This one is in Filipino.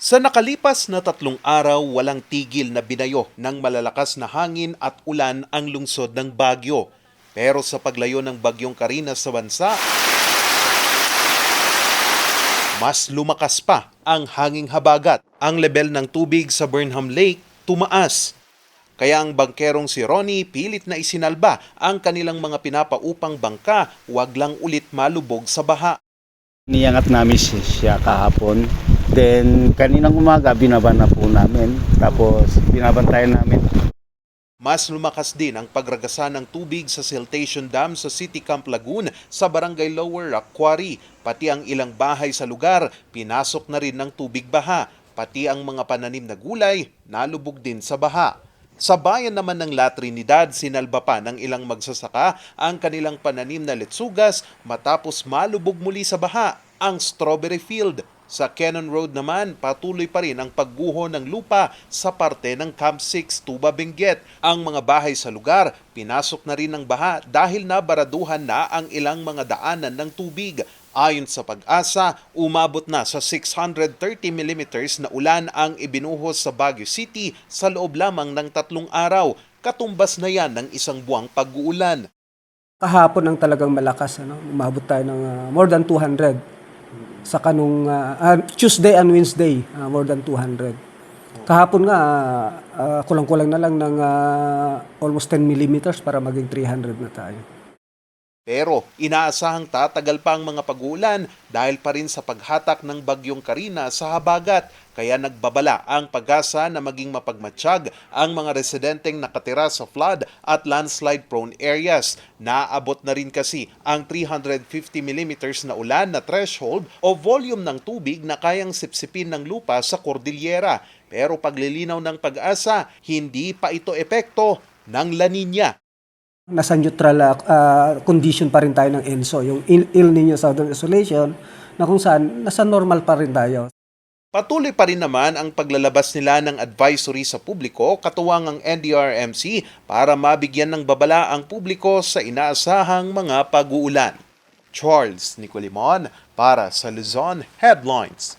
Sa nakalipas na tatlong araw, walang tigil na binayo ng malalakas na hangin at ulan ang lungsod ng Bagyo. Pero sa paglayo ng bagyong Karina sa bansa, mas lumakas pa ang hanging habagat. Ang level ng tubig sa Burnham Lake tumaas. Kaya ang bangkerong si Ronnie pilit na isinalba ang kanilang mga pinapaupang bangka, wag lang ulit malubog sa baha. Niyangat namin si- siya kahapon. Then, kaninang umaga, binaban na po namin. Tapos, binabantayan namin. Mas lumakas din ang pagragasa ng tubig sa siltation dam sa City Camp Lagoon sa Barangay Lower Rock Quarry. Pati ang ilang bahay sa lugar, pinasok na rin ng tubig baha. Pati ang mga pananim na gulay, nalubog din sa baha. Sa bayan naman ng La Trinidad, sinalba pa ng ilang magsasaka ang kanilang pananim na letsugas matapos malubog muli sa baha ang strawberry field. Sa Cannon Road naman, patuloy pa rin ang pagguho ng lupa sa parte ng Camp 6 Tuba Benguet. Ang mga bahay sa lugar, pinasok na rin ng baha dahil nabaraduhan na ang ilang mga daanan ng tubig. Ayon sa pag-asa, umabot na sa 630 mm na ulan ang ibinuhos sa Baguio City sa loob lamang ng tatlong araw. Katumbas na yan ng isang buwang pag-uulan. kahapon ang talagang malakas ano umabot tayo ng ah, more than 200 sa kanung ah, ah, Tuesday and Wednesday ah, more than 200 kahapon nga ah, kulang-kulang na lang ng ah, almost 10 millimeters para maging 300 na tayo Pero inaasahang tatagal pa ang mga pag-uulan dahil pa rin sa paghatak ng bagyong Karina sa habagat. Kaya nagbabala ang pag-asa na maging mapagmatsyag ang mga residenteng nakatira sa flood at landslide prone areas. Naabot na rin kasi ang 350 mm na ulan na threshold o volume ng tubig na kayang sipsipin ng lupa sa Cordillera. Pero paglilinaw ng pag-asa, hindi pa ito epekto ng La Nina. Nasa neutral ah, condition pa rin tayo ng ENSO yung Il Nino Southern Isolation na kung saan nasa normal pa rin tayo Patuloy pa rin naman ang paglalabas nila ng advisory sa publiko katuwang ang NDRMC para mabigyan ng babala ang publiko sa inaasahang mga pag-uulan. Charles Nicolimon para sa Luzon Headlines.